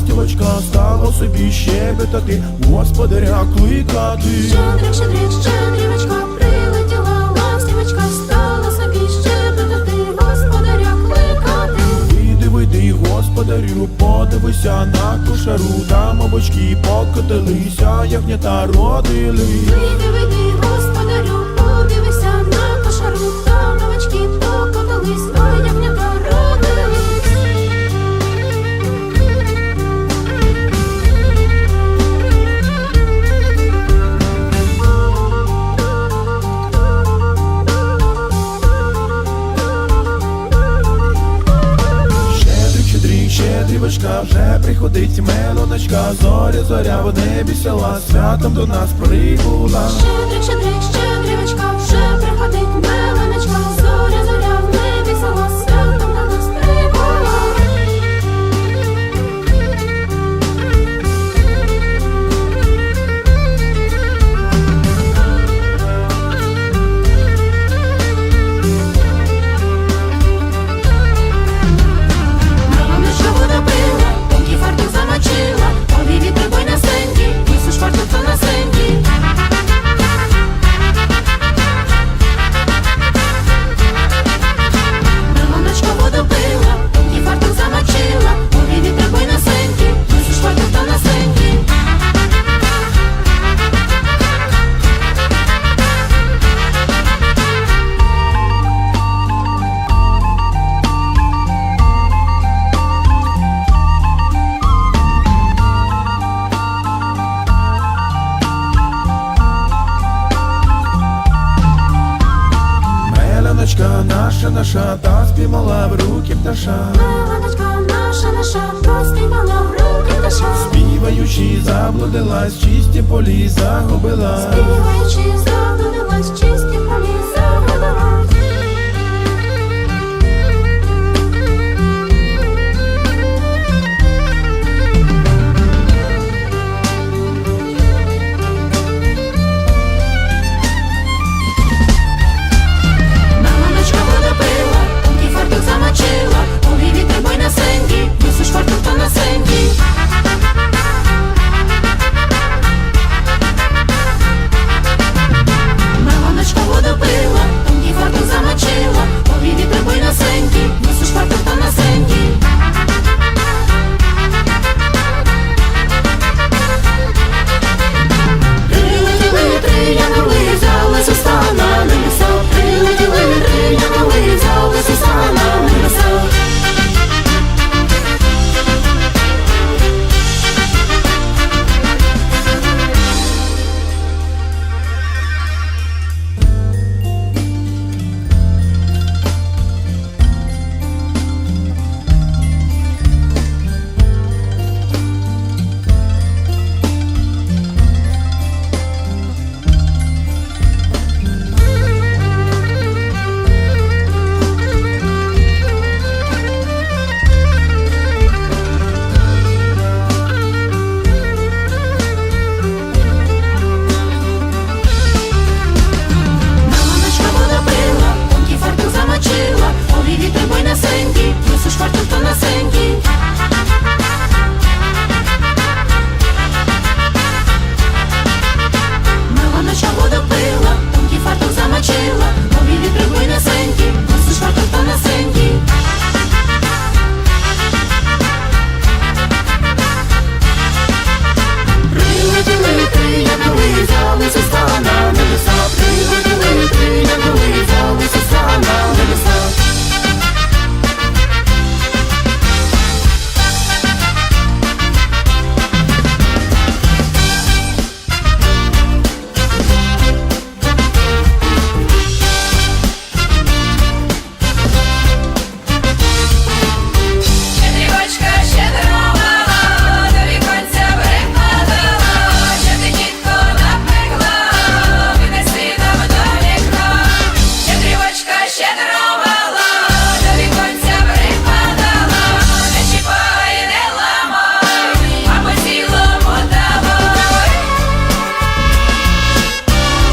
ластівочка стала собі щебетати, господаря кликати. Щедрик, щедрик, щедрівочка, прилетіла ластівочка, стала собі щебетати, господаря кликати. Іди, вийди, господарю, подивися на кошару, там овочки покотилися, ягнята родили. Щедрівочка, вже приходить мелоночка, зоря, зоря в небі села, святом до нас прибула. Наша, та спіймала в руки пташа. Меланочка наша, наша, поспіймала в руки пташа. Співаючи, заблудилась, чисті полі загубила. Співаючи, заблудилась, чисті